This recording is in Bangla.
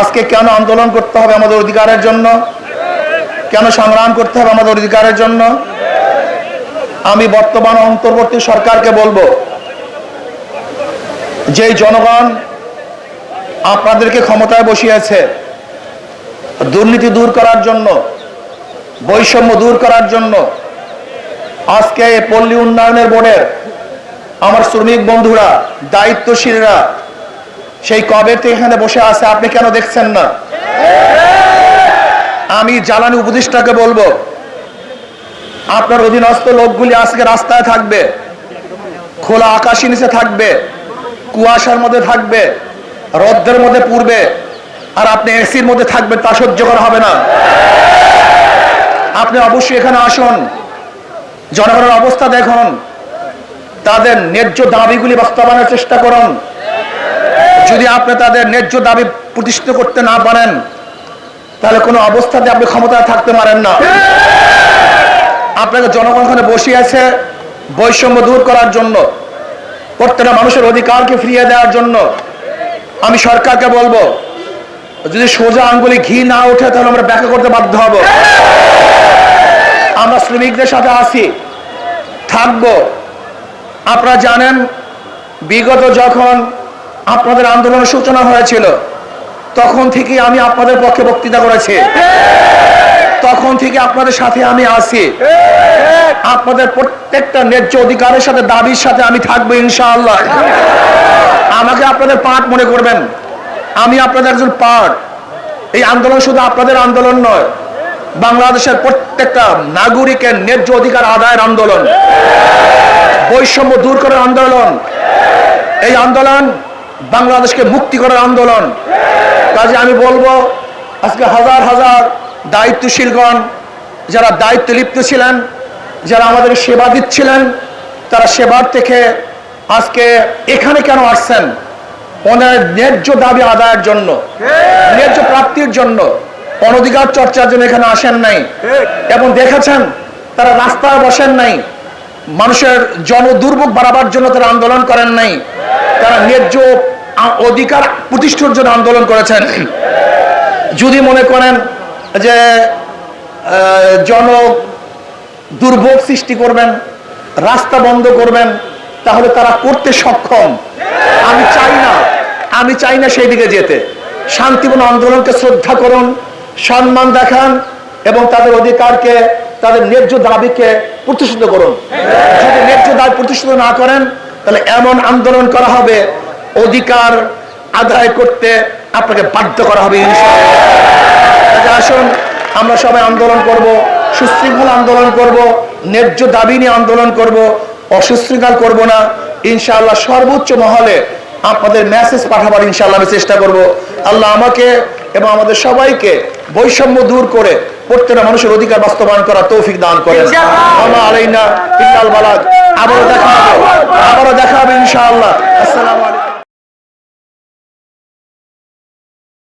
আজকে কেন আন্দোলন করতে হবে আমাদের অধিকারের জন্য? কেন সংগ্রাম করতে হবে আমাদের অধিকারের জন্য? আমি বর্তমান অন্তর্বর্তী সরকারকে বলব যে জনগণ আপনাদেরকে ক্ষমতায় বসিয়েছে, দুর্নীতি দূর করার জন্য, বৈষম্য দূর করার জন্য, আজকে পল্লী উন্নয়নের বোর্ডের আমার শ্রমিক বন্ধুরা, দায়িত্বশীলরা সেই কবে থেকে এখানে বসে আছে, আপনি কেন দেখছেন না? আমি জ্বালানি উপদেষ্টাকে বলব, আপনার অধীনস্থ লোকগুলি আজকে রাস্তায় থাকবে, খোলা আকাশের নিচে থাকবে, কুয়াশার মধ্যে থাকবে, রোদ্রের মধ্যে পূর্বে আর আপনি এসির মধ্যে থাকবেন, তা সহ্য করা হবে না। আপনি অবশ্যই এখানে আসুন, জনগণের অবস্থা দেখুন, তাদের ন্যায্য দাবিগুলি বাস্তবায়নের চেষ্টা করুন। যদি আপনি তাদের ন্যায্য দাবি প্রতিষ্ঠিত করতে না পারেন, তাহলে কোনো অবস্থাতে আপনি ক্ষমতায় থাকতে পারেন না। আপনাকে জনগণ ওখানে বসে আছে বৈষম্য দূর করার জন্য, প্রত্যেকটা মানুষের অধিকারকে ফিরিয়ে দেওয়ার জন্য। আমি সরকারকে বলব, যদি সোজা আঙ্গুলি ঘি না ওঠে, তাহলে আমরা ব্যাখ্যা করতে বাধ্য হব। আমরা শ্রমিকদের সাথে আছি, থাকব। আপনারা জানেন, বিগত যখন আপনাদের আন্দোলনের সূচনা হয়েছিল। তখন থেকে আমি আপনাদের পক্ষে বক্তৃতা করেছি। তখন থেকে আপনাদের সাথে আমি আছি। আপনাদের প্রত্যেকটা ন্যায্য অধিকারের সাথে, দাবির সাথে আমি থাকব ইনশাআল্লাহ। আমাকে আপনাদের পাঠ মনে করবেন। আমি আপনাদের একজন পাঠ। এই আন্দোলন শুধু আপনাদের আন্দোলন নয়, বাংলাদেশের প্রত্যেকটা নাগরিকের ন্যায্য অধিকার আদায়ের আন্দোলন, বৈষম্য দূর করার আন্দোলন। এই আন্দোলন বাংলাদেশকে মুক্তি করার আন্দোলন। কাজে আমি বলব, আজকে হাজার হাজার দায়িত্বশীলগণ, যারা দায়িত্ব লিপ্ত ছিলেন, যারা আমাদের সেবা দিচ্ছিলেন, তারা সেবার থেকে আজকে এখানে কেন আসছেন? ওনার ন্যায্য দাবি আদায়ের জন্য, ন্যায্য প্রাপ্তির জন্য, অনধিকার চর্চার জন্য এখানে আসেন নাই। এবং দেখেছেন, তারা রাস্তায় বসেন নাই। মানুষের জন দুর্ভোগ বাড়াবার জন্য তারা আন্দোলন করেন নাই। তারা ন্যায্য অধিকার প্রতিষ্ঠার জন্য আন্দোলন করেছেন। যদি মনে করেন যে জন দুর্ভোগ সৃষ্টি করবেন, রাস্তা বন্ধ করবেন, তাহলে তারা করতে সক্ষম। আমি চাই না, আমি চাই না সেই দিকে যেতে। শান্তিপূর্ণ আন্দোলনকে শ্রদ্ধা করুন, সম্মান দেখান এবং তাদের অধিকারকে, তাদের ন্যায্য দাবিকে প্রতিষ্ঠিত করুন। যদি ন্যায্য দাবি প্রতিষ্ঠিত না করেন তাহলে এমন আন্দোলন করা হবে, অধিকার আদায় করতে আপনাকে বাধ্য করা হবে আসুন, আমরা সবাই আন্দোলন করব, সুশৃঙ্খল আন্দোলন করব, ন্যায্য দাবি নিয়ে আন্দোলন করব, অসুশৃঙ্খল করব না, ইনশাআল্লাহ সর্বোচ্চ মহলে আপনাদের মেসেজ পাঠাবার ইনশাআল্লাহ আমি চেষ্টা করব। আল্লাহ আমাকে এবং আমাদের সবাইকে বৈষম্য দূর করে প্রত্যেকটা মানুষের অধিকার বাস্তবায়ন করার তৌফিক দান করেন। আলাইনা আবারও দেখা হবে। আবারও দেখা হবে ইনশাআল্লাহ। আসসালামু আলাইকুম।